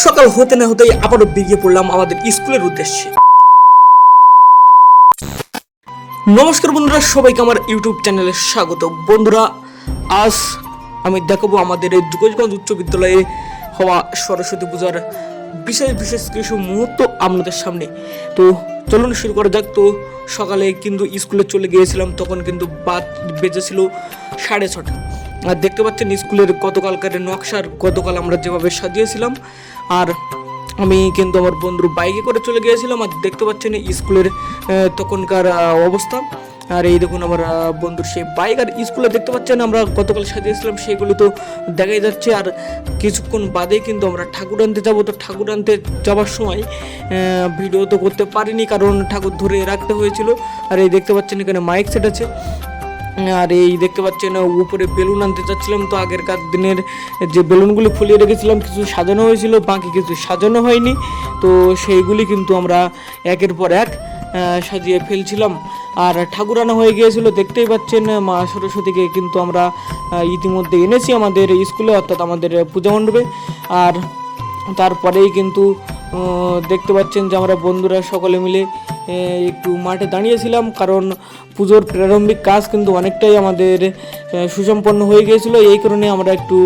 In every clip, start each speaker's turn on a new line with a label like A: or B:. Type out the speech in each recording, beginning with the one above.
A: সকাল হতে না হতেই আবারও বেরিয়ে পড়লাম আমাদের স্কুলের উদ্দেশ্যে। নমস্কার বন্ধুরা, সবাইকে আমার ইউটিউব চ্যানেলে স্বাগত। বন্ধুরা, আজ আমি দেখাবো আমাদের এই যুগজগঞ্জ উচ্চ বিদ্যালয়ে হওয়া সরস্বতী পূজার বিশেষ বিশেষ কিছু মুহূর্ত আপনাদের সামনে। তো চলুন শুরু করা যাক। তো সকালে কিন্তু স্কুলে চলে গিয়েছিলাম, তখন কিন্তু বাদ বেজেছিল সাড়ে ছটা। আর দেখতে পাচ্ছেন স্কুলের গতকালকার নকশার, গতকাল আমরা যেভাবে সাজিয়েছিলাম, আর আমি কিন্তু আমার বন্ধুর বাইকে করে চলে গিয়েছিলাম, আর দেখতে পাচ্ছেন স্কুলের তখনকার অবস্থা। আর এই দেখুন আমার বন্ধুর সেই বাইক, আর স্কুলে দেখতে পাচ্ছেন আমরা গতকাল সাজিয়েছিলাম, সেগুলো তো দেখাই যাচ্ছে। আর কিছুক্ষণ বাদে কিন্তু আমরা ঠাকুর আনতে যাব, তো ঠাকুর আনতে যাওয়ার সময় ভিডিও তো করতে পারিনি, কারণ ঠাকুর ধরে রাখতে হয়েছিল। আর এই দেখতে পাচ্ছেন এখানে মাইক সেট আছে। আর এই দেখতে পাচ্ছেন, উপরে বেলুন আনতে চাচ্ছিলাম, তো আগেরকার দিনের যে বেলুনগুলি ফুলিয়ে রেখেছিলাম, কিছু সাজানো হয়েছিল, বাকি কিছু সাজানো হয়নি। তো সেইগুলি কিন্তু আমরা একের পর এক সাজিয়ে ফেলছিলাম। আর ঠাকুর আনা হয়ে গিয়েছিল, দেখতেই পাচ্ছেন, মা সরস্বতীকে কিন্তু আমরা ইতিমধ্যে এনেছি আমাদের স্কুলে, অর্থাৎ আমাদের পূজা মণ্ডপে। আর তারপরেই কিন্তু দেখতে পাচ্ছেন যে আমরা বন্ধুরা সকলে মিলে একটু মাঠে দাঁড়িয়েছিলাম কারণ পুজোর প্রারম্ভিক কাজ কিন্তু অনেকটাই আমাদের সুসম্পন্ন হয়ে গিয়েছিল। এই কারণে আমরা একটু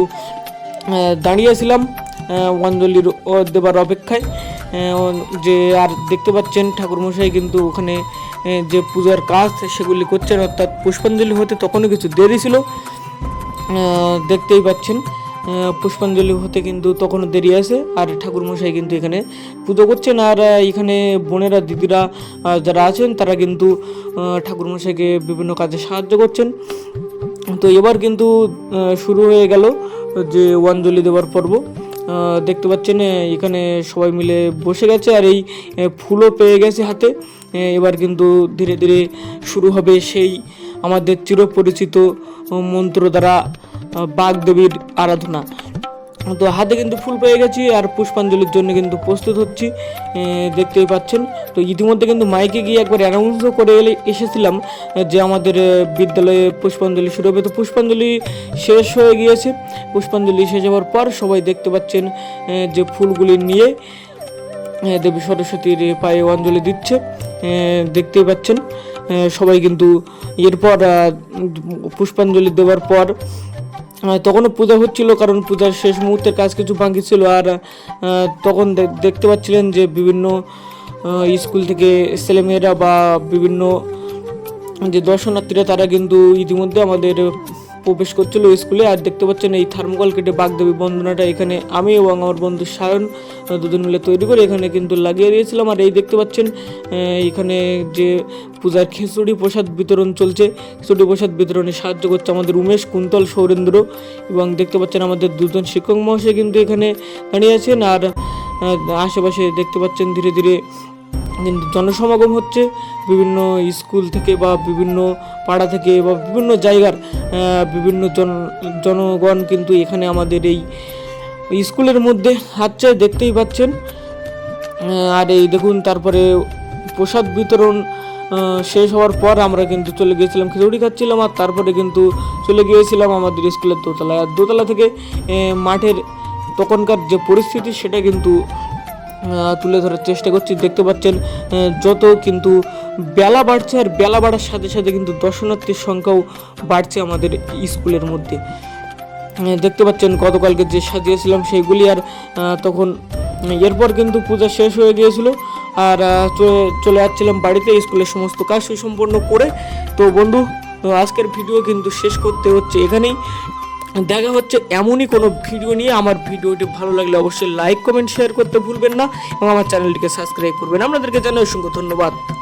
A: দাঁড়িয়েছিলাম আহ, অঞ্জলির দেবার অপেক্ষায়। যে আর দেখতে পাচ্ছেন ঠাকুরমশাই কিন্তু ওখানে যে পূজার কাজ সেগুলি করছেন অর্থাৎ পুষ্পাঞ্জলি হতে তখনও কিছু দেরি ছিল। দেখতেই পাচ্ছেন। পুষ্পাঞ্জলি হতে কিন্তু তখনও দেরি আছে, আর ঠাকুরমশাই কিন্তু এখানে পুজো করছেন, আর এখানে বোনেরা, দিদিরা যারা আছেন, তারা কিন্তু ঠাকুরমশাইকে বিভিন্ন কাজে সাহায্য করছেন। তো এবার কিন্তু শুরু হয়ে গেল যে অঞ্জলি দেওয়ার পর্ব। দেখতে পাচ্ছেন এখানে সবাই মিলে বসে গেছে, আর এই ফুলও পেয়ে গেছে হাতে। এবার কিন্তু ধীরে ধীরে শুরু হবে সেই আমাদের চিরপরিচিত মন্ত্র দ্বারা বাগদেবীর আরাধনা। তো হাতে কিন্তু ফুল পেয়ে গেছি আর পুষ্পাঞ্জলির জন্য কিন্তু প্রস্তুত হচ্ছি দেখতেই পাচ্ছেন। তো ইতিমধ্যে কিন্তু মাইকে গিয়ে একবার অ্যানাউন্সও করে এলে এসেছিলাম যে আমাদের বিদ্যালয়ে পুষ্পাঞ্জলি শুরু হবে। তো পুষ্পাঞ্জলি শেষ হয়ে গিয়েছে। পুষ্পাঞ্জলি শেষ হওয়ার পর সবাই দেখতে পাচ্ছেন যে ফুলগুলি নিয়ে দেবী সরস্বতীর পায়ে অঞ্জলি দিচ্ছে। দেখতেই পাচ্ছেন সবাই কিন্তু এরপর পুষ্পাঞ্জলি দেওয়ার পর তখনও পূজা হচ্ছিল, কারণ পূজার শেষ মুহূর্তের কাজ কিছু বাকি ছিল। আর তখন দেখতে পাচ্ছিলেন যে বিভিন্ন স্কুল থেকে ছেলেমেয়েরা বা বিভিন্ন যে দর্শনার্থীরা, তারা কিন্তু ইতিমধ্যে আমাদের প্রবেশ করছিল স্কুলে আর দেখতে পাচ্ছেন এই থার্মোকল কেটে বাগদেবী বন্দনাটা এখানে। আমি এবং আমার বন্ধু সায়ন দুজন মিলে তৈরি করে এখানে কিন্তু লাগিয়ে দিয়েছিলাম। আর এই দেখতে পাচ্ছেন এখানে যে পূজার খিচুড়ি প্রসাদ বিতরণ চলছে। খিচুড়ি প্রসাদ বিতরণে সাহায্য করছে আমাদের উমেশ, কুন্তল, সৌরেন্দ্র এবং দেখতে পাচ্ছেন আমাদের দুজন শিক্ষক মহাশয় কিন্তু এখানে দাঁড়িয়ে আছেন। আর আশেপাশে দেখতে পাচ্ছেন ধীরে ধীরে জনসমাগম হচ্ছে, বিভিন্ন স্কুল থেকে বা বিভিন্ন পাড়া থেকে বা বিভিন্ন জায়গার বিভিন্ন জন, জনগণ কিন্তু এখানে আমাদের এই স্কুলের মধ্যে হাঁটছে দেখতেই পাচ্ছেন। আর এই দেখুন, তারপরে প্রসাদ বিতরণ শেষ হওয়ার পর আমরা কিন্তু চলে গিয়েছিলাম, খিচুড়ি খাচ্ছিলাম আর তারপরে কিন্তু চলে গিয়েছিলাম আমাদের স্কুলের দোতলায়। আর দোতলা থেকে মাঠের তখনকার যে পরিস্থিতি, সেটা কিন্তু তুলে ধরার চেষ্টা করছি। দেখতে পাচ্ছেন যত কিন্তু বেলা বাড়ছে আর বেলা বাড়ার সাথে সাথে কিন্তু দর্শনার্থীর সংখ্যাও বাড়ছে আমাদের স্কুলের মধ্যে। দেখতে পাচ্ছেন, গতকালকে যে সাজিয়েছিলাম সেইগুলি আর তখন এরপর কিন্তু পূজা শেষ হয়ে গিয়েছিল আর চলে- যাচ্ছিলাম বাড়িতে স্কুলের সমস্ত কাজ সুসম্পন্ন করে। তো বন্ধু, আজকের ভিডিও কিন্তু শেষ করতে হচ্ছে এখানেই। দেখা হচ্ছে এমনই কোনো ভিডিও নিয়ে। আমার ভিডিওটি ভালো লাগলে অবশ্যই লাইক কমেন্ট শেয়ার করতে ভুলবেন না। এবং আমার চ্যানেলটিকে সাবস্ক্রাইব করবেন। আপনাদেরকে জানাই অসংখ্য ধন্যবাদ।